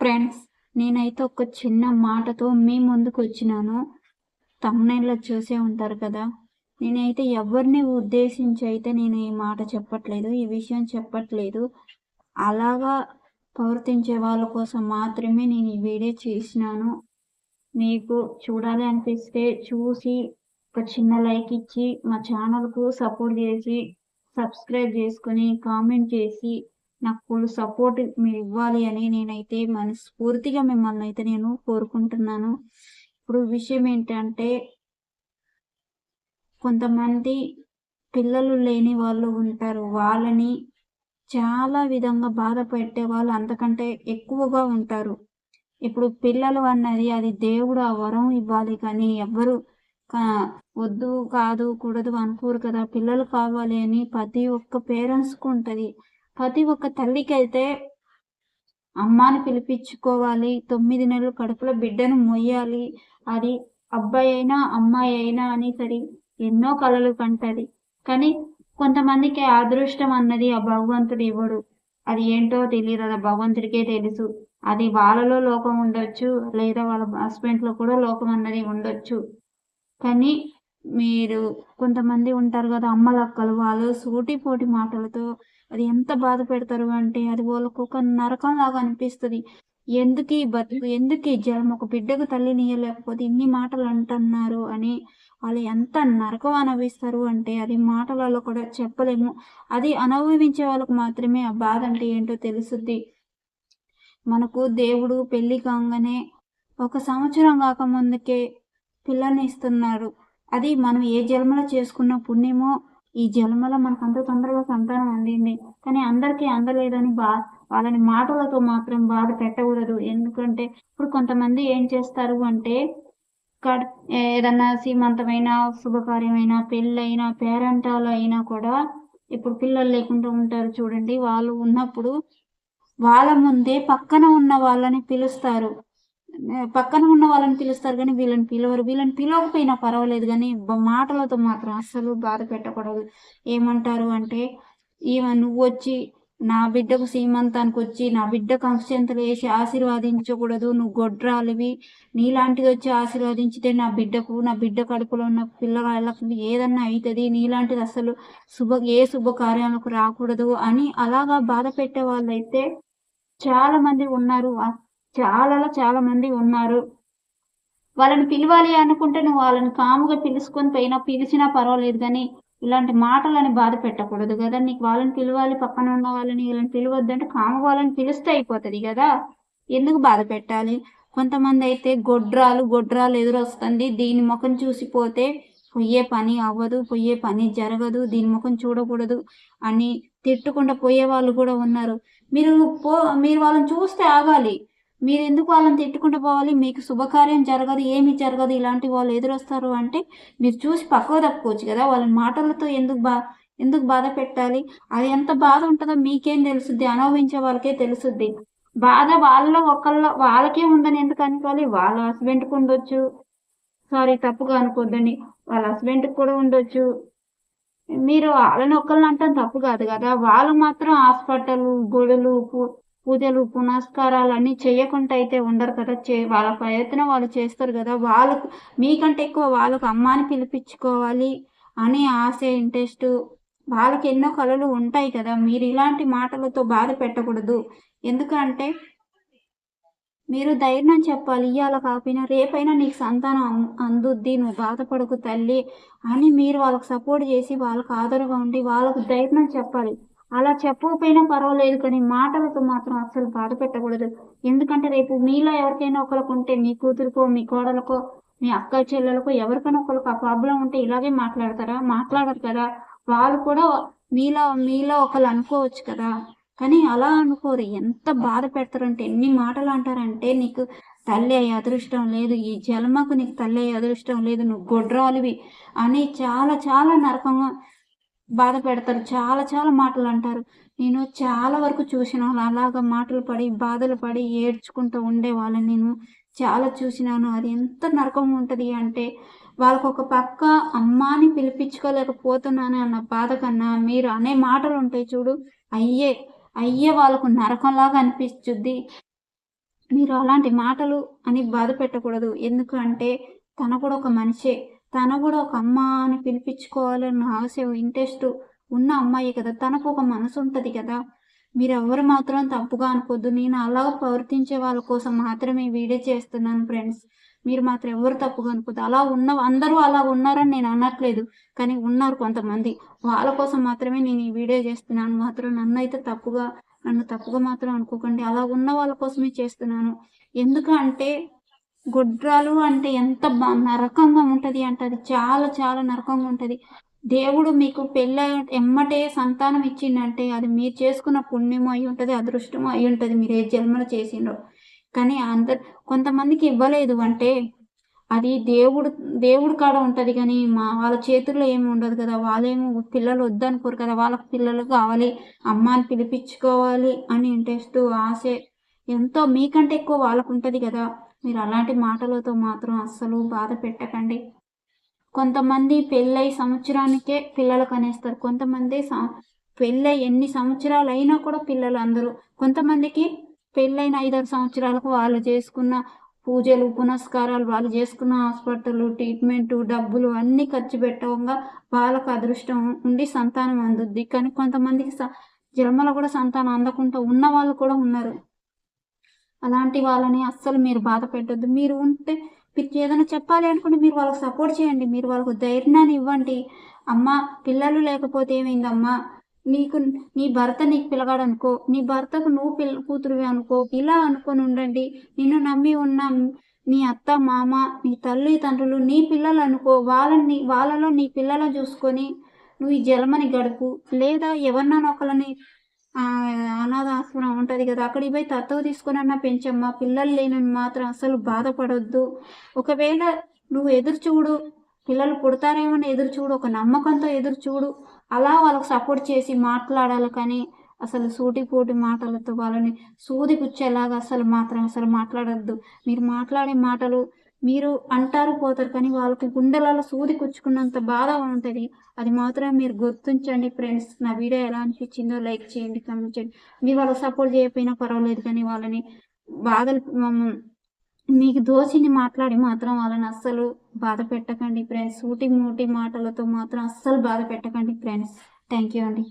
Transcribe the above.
Friends నేనైతే ఒక చిన్న మాటతో మీ ముందుకు వచ్చినాను. తమ్ముళ్ళలో చూసే ఉంటారు కదా. నేనైతే ఎవరిని ఉద్దేశించి అయితే నేను ఈ మాట చెప్పట్లేదు ఈ విషయం చెప్పట్లేదు. అలాగా ప్రవర్తించే వాళ్ళ కోసం మాత్రమే నేను ఈ వీడియో చేసినాను. మీకు చూడాలి అనిపిస్తే చూసి ఒక చిన్న లైక్ ఇచ్చి మా ఛానల్కు సపోర్ట్ చేసి సబ్స్క్రైబ్ చేసుకుని కామెంట్ చేసి నాకు ఫుల్ సపోర్ట్ మీరు ఇవ్వాలి అని నేనైతే మనస్ఫూర్తిగా మిమ్మల్ని అయితే నేను కోరుకుంటున్నాను. ఇప్పుడు విషయం ఏంటంటే కొంతమంది పిల్లలు లేని వాళ్ళు ఉంటారు. వాళ్ళని చాలా విధంగా బాధ పెట్టే వాళ్ళు అంతకంటే ఎక్కువగా ఉంటారు. ఇప్పుడు పిల్లలు అన్నది అది దేవుడు ఆ వరం ఇవ్వాలి కానీ ఎవ్వరు వద్దు కాదు కూడదు అనుకోరు కదా. పిల్లలు కావాలి అని ప్రతి ఒక్క పేరెంట్స్కు ఉంటుంది. ప్రతి ఒక్క తల్లికి అయితే అమ్మాని పిలిపించుకోవాలి. తొమ్మిది నెలలు కడుపులో బిడ్డను మొయ్యాలి. అది అబ్బాయి అయినా అమ్మాయి అయినా అని సరి ఎన్నో కళలు కంటది. కానీ కొంతమందికి అదృష్టం అన్నది ఆ భగవంతుడు ఇవ్వడు. అది ఏంటో తెలియదు. అది భగవంతుడికే తెలుసు. అది వాళ్ళలో లోకం ఉండొచ్చు లేదా వాళ్ళ హస్బెండ్లో కూడా లోకం అన్నది ఉండొచ్చు. కానీ మీరు కొంతమంది ఉంటారు కదా అమ్మలక్కలు వాళ్ళు సూటిపోటి మాటలతో అది ఎంత బాధ పెడతారు అంటే అది వాళ్ళకు ఒక నరకం లాగా అనిపిస్తుంది. ఎందుకు ఈ బతుకు ఎందుకు ఈ జలం? ఒక బిడ్డకు తల్లి నీయలేకపోతే ఇన్ని మాటలు అంటున్నారు అని వాళ్ళు ఎంత నరకం అనుభవిస్తారు అంటే అది మాటలలో కూడా చెప్పలేము. అది అనుభవించే వాళ్ళకు మాత్రమే ఆ బాధ అంటే ఏంటో తెలుసుద్ది. మనకు దేవుడు పెళ్ళి కాగానే ఒక సంవత్సరం కాకముందుకే పిల్లల్ని ఇస్తున్నారు. అది మనం ఏ జన్మలో చేసుకున్న పుణ్యమో ఈ జన్మలో మనకు అంత తొందరగా సంతానం అందింది. కానీ అందరికీ అందలేదని బా వాళ్ళని మాటలతో మాత్రం బాధ పెట్టకూడదు. ఎందుకంటే ఇప్పుడు కొంతమంది ఏం చేస్తారు అంటే ఏదన్నా సీమంతమైన శుభకార్యమైన పెళ్ళైనా పేరెంటాలు అయినా కూడా ఇప్పుడు పిల్లలు లేకుండా ఉంటారు చూడండి. వాళ్ళు ఉన్నప్పుడు వాళ్ళ ముందే పక్కన ఉన్న వాళ్ళని పిలుస్తారు. పక్కన ఉన్న వాళ్ళని పిలుస్తారు కానీ వీళ్ళని పిలవరు. వీళ్ళని పిలవకపోయినా పర్వాలేదు కానీ మాటలతో మాత్రం అస్సలు బాధ పెట్టకూడదు. ఏమంటారు అంటే ఈమె నువ్వు వచ్చి నా బిడ్డకు సీమంతానికి వచ్చి నా బిడ్డ కంచెంతలు వేసి ఆశీర్వాదించకూడదు. నువ్వు గొడ్రాలివి. నీలాంటిది వచ్చి ఆశీర్వాదించితే నా బిడ్డకు నా బిడ్డ కడుపులో ఉన్న పిల్లగాళ్ళకు ఏదన్నా అవుతుంది నీలాంటిది అసలు శుభ ఏ శుభకార్యాలకు రాకూడదు అని అలాగా బాధ పెట్టే వాళ్ళైతే చాలా మంది ఉన్నారు. చాలా చాలా మంది ఉన్నారు. వాళ్ళని పిలవాలి అనుకుంటే నువ్వు వాళ్ళని కాముగా పిలుచుకొని పోయినా పిలిచినా పర్వాలేదు కానీ ఇలాంటి మాటలని బాధ పెట్టకూడదు కదా. నీకు వాళ్ళని పిలవాలి పక్కన ఉన్న వాళ్ళని వీళ్ళని పిలవద్దంటే కాము వాళ్ళని పిలిస్తే అయిపోతుంది కదా. ఎందుకు బాధ పెట్టాలి? కొంతమంది అయితే గొడ్రాలు గొడ్రాలు ఎదురొస్తుంది. దీని ముఖం చూసిపోతే పొయ్యే పని అవ్వదు పొయ్యే పని జరగదు దీని ముఖం చూడకూడదు అని తిట్టుకుండా పోయే వాళ్ళు కూడా ఉన్నారు. మీరు పో మీరు వాళ్ళని చూస్తే ఆగాలి. మీరు ఎందుకు వాళ్ళని తిట్టుకుంటూ పోవాలి? మీకు శుభకార్యం జరగదు ఏమి జరగదు ఇలాంటి వాళ్ళు ఎదురొస్తారు అంటే మీరు చూసి పక్కవ తప్పుకోవచ్చు కదా. వాళ్ళ మాటలతో ఎందుకు బా ఎందుకు బాధ పెట్టాలి? అది ఎంత బాధ ఉంటుందో మీకేం తెలుసుద్ది? అనుభవించే వాళ్ళకే తెలుసుద్ది. బాధ వాళ్ళలో ఒకళ్ళ వాళ్ళకే ఉందని ఎందుకు అనుకోవాలి? వాళ్ళ హస్బెండ్కి ఉండొచ్చు. సారీ తప్పుగా అనుకోద్దని వాళ్ళ హస్బెండ్కి కూడా ఉండొచ్చు. మీరు వాళ్ళని ఒక్కళ్ళని అంటే తప్పు కాదు కదా. వాళ్ళు మాత్రం హాస్పిటల్ గుడులు పూజలు పునస్కారాలు అన్నీ చేయకుండా అయితే ఉండరు కదా. చే వాళ్ళ ప్రయత్నం వాళ్ళు చేస్తారు కదా. వాళ్ళకు మీకంటే ఎక్కువ వాళ్ళకు అమ్మాని పిలిపించుకోవాలి అని ఆశ ఇంట్రెస్ట్ వాళ్ళకి ఎన్నో కళలు ఉంటాయి కదా. మీరు ఇలాంటి మాటలతో బాధ పెట్టకూడదు. ఎందుకంటే మీరు ధైర్యం చెప్పాలి. ఇవాళ కాకపోయినా రేపైనా నీకు సంతానం అందుద్ది. నువ్వు బాధపడకు తల్లి అని మీరు వాళ్ళకి సపోర్ట్ చేసి వాళ్ళకి ఆదరగా ఉండి వాళ్ళకు ధైర్యం చెప్పాలి. అలా చెప్పకపోయినా పర్వాలేదు కానీ మాటలతో మాత్రం అస్సలు బాధ పెట్టకూడదు. ఎందుకంటే రేపు మీలో ఎవరికైనా ఒకరికి ఉంటే మీ కూతురుకో మీ కోడలకో మీ అక్క చెల్లెలకో ఎవరికైనా ఒకరికి ఆ ప్రాబ్లం ఉంటే ఇలాగే మాట్లాడతారా? మాట్లాడరు కదా. వాళ్ళు కూడా మీలో మీలో ఒకరు అనుకోవచ్చు కదా. కానీ అలా అనుకోరు. ఎంత బాధ పెడతారంటే ఎన్ని మాటలు అంటారంటే నీకు తల్లి అయ్యే అదృష్టం లేదు ఈ జన్మకు నీకు తల్లి అయ్యే అదృష్టం లేదు నువ్వు గొడ్రాలివి అని చాలా చాలా నరకంగా బాధ పెడతారు. చాలా చాలా మాటలు అంటారు. నేను చాలా వరకు చూసినాను అలాగ మాటలు పడి బాధలు పడి ఏడ్చుకుంటూ ఉండే వాళ్ళని నేను చాలా చూసినాను. అది ఎంత నరకం ఉంటుంది అంటే వాళ్ళకు ఒక పక్క అమ్మాని పిలిపించుకోలేకపోతున్నాను అన్న బాధ కన్నా మీరు అనే మాటలు ఉంటాయి చూడు అయ్యే అయ్యే వాళ్ళకు నరకంలాగా అనిపిస్తుంది. మీరు అలాంటి మాటలు అని బాధ పెట్టకూడదు. ఎందుకంటే తన కూడా ఒక మనిషే. తన కూడా ఒక అమ్మ అని పిలిపించుకోవాలన్న ఆశ ఇంట్రెస్ట్ ఉన్న అమ్మాయి కదా. తనకు ఒక మనసు ఉంటుంది కదా. మీరు ఎవరు మాత్రం తప్పుగా అనుకోద్దు. నేను అలా ప్రవర్తించే వాళ్ళ కోసం మాత్రమే వీడియో చేస్తున్నాను ఫ్రెండ్స్ మీరు మాత్రం ఎవరు తప్పుగా అనుకోద్దు. అలా ఉన్న అందరూ అలా ఉన్నారని నేను అనట్లేదు. కానీ ఉన్నారు కొంతమంది. వాళ్ళ కోసం మాత్రమే నేను ఈ వీడియో చేస్తున్నాను. మాత్రం నన్ను అయితే తప్పుగా నన్ను తప్పుగా మాత్రం అనుకోకండి. అలా ఉన్న వాళ్ళ కోసమే చేస్తున్నాను. ఎందుకంటే గుడ్రాలు అంటే ఎంత నరకంగా ఉంటుంది అంటే అది చాలా చాలా నరకంగా ఉంటుంది. దేవుడు మీకు పెళ్ళ ఎమ్మటే సంతానం ఇచ్చిందంటే అది మీరు చేసుకున్న పుణ్యమో అయి ఉంటుంది అదృష్టమో అయి ఉంటుంది. మీరు ఏ జన్మలో చేసిండ్రో. కానీ అందరు కొంతమందికి ఇవ్వలేదు అంటే అది దేవుడు దేవుడు కాడ ఉంటుంది కానీ మా వాళ్ళ చేతుల్లో ఏమి ఉండదు కదా. వాళ్ళేమో పిల్లలు వద్దనుకోరు కదా. వాళ్ళకి పిల్లలు కావాలి అమ్మాని పిలిపించుకోవాలి అని ఇంట్రెస్ట్ ఆశ. ఎంతో మీకంటే ఎక్కువ వాళ్ళకు ఉంటుంది కదా. మీరు అలాంటి మాటలతో మాత్రం అస్సలు బాధ పెట్టకండి. కొంతమంది పెళ్ళై సంవత్సరానికే పిల్లలు కనేస్తారు. కొంతమంది పెళ్ళై ఎన్ని సంవత్సరాలు అయినా కూడా పిల్లలు అందరూ. కొంతమందికి పెళ్ళైన ఐదారు సంవత్సరాలకు వాళ్ళు చేసుకున్న పూజలు పునస్కారాలు వాళ్ళు చేసుకున్న హాస్పిటల్ ట్రీట్మెంట్ డబ్బులు అన్నీ ఖర్చు పెట్టవంగా వాళ్ళకు అదృష్టం ఉండి సంతానం అందుద్ది. కానీ కొంతమందికి జన్మలో కూడా సంతానం అందకుండా ఉన్న వాళ్ళు కూడా ఉన్నారు. అలాంటి వాళ్ళని అస్సలు మీరు బాధ పెట్టద్దు. మీరు ఉంటే మీరు ఏదైనా చెప్పాలి అనుకుంటే మీరు వాళ్ళకి సపోర్ట్ చేయండి. మీరు వాళ్ళకు ధైర్యాన్ని ఇవ్వండి. అమ్మ పిల్లలు లేకపోతే ఏమైందమ్మా? నీకు నీ భర్త నీకు పిలగాడు అనుకో నీ భర్తకు నువ్వు పిల్ల కూతురువి అనుకో ఇలా అనుకొని ఉండండి. నిన్ను నమ్మి ఉన్న నీ అత్త మామ నీ తల్లి తండ్రులు నీ పిల్లలు అనుకో వాళ్ళని వాళ్ళలో నీ పిల్లలను చూసుకొని నువ్వు ఈ జలమని గడుపు. లేదా ఎవరినైనా ఒకరిని అనాథాశ్రమం ఉంటుంది కదా అక్కడికి పోయి తత్వ తీసుకుని అన్న పెంచమ్మా పిల్లలు లేనని మాత్రం అసలు బాధపడొద్దు. ఒకవేళ నువ్వు ఎదురు చూడు పిల్లలు పుడతారేమో ఎదురు చూడు ఒక నమ్మకంతో ఎదురు చూడు అలా వాళ్ళకి సపోర్ట్ చేసి మాట్లాడాలి కానీ అసలు సూటిపోటి మాటలతో వాళ్ళని సూది పుచ్చేలాగా అసలు మాత్రం అసలు మాట్లాడద్దు. మీరు మాట్లాడే మాటలు మీరు అంటారు పోతారు కానీ వాళ్ళకి గుండెలలో సూది కుచ్చుకున్నంత బాధ ఉంటుంది. అది మాత్రం మీరు గుర్తుంచండి ఫ్రెండ్స్. నా వీడియో ఎలా అనిపించిందో లైక్ చేయండి కమెంట్ చేయండి. మీరు వాళ్ళకి సపోర్ట్ చేయకపోయినా పర్వాలేదు కానీ వాళ్ళని బాధలు మీకు దోచింది మాట్లాడి మాత్రం వాళ్ళని అస్సలు బాధ పెట్టకండి ఫ్రెండ్స్. ఊటి మూటి మాటలతో మాత్రం అస్సలు బాధ పెట్టకండి ఫ్రెండ్స్. థ్యాంక్ యూ అండి.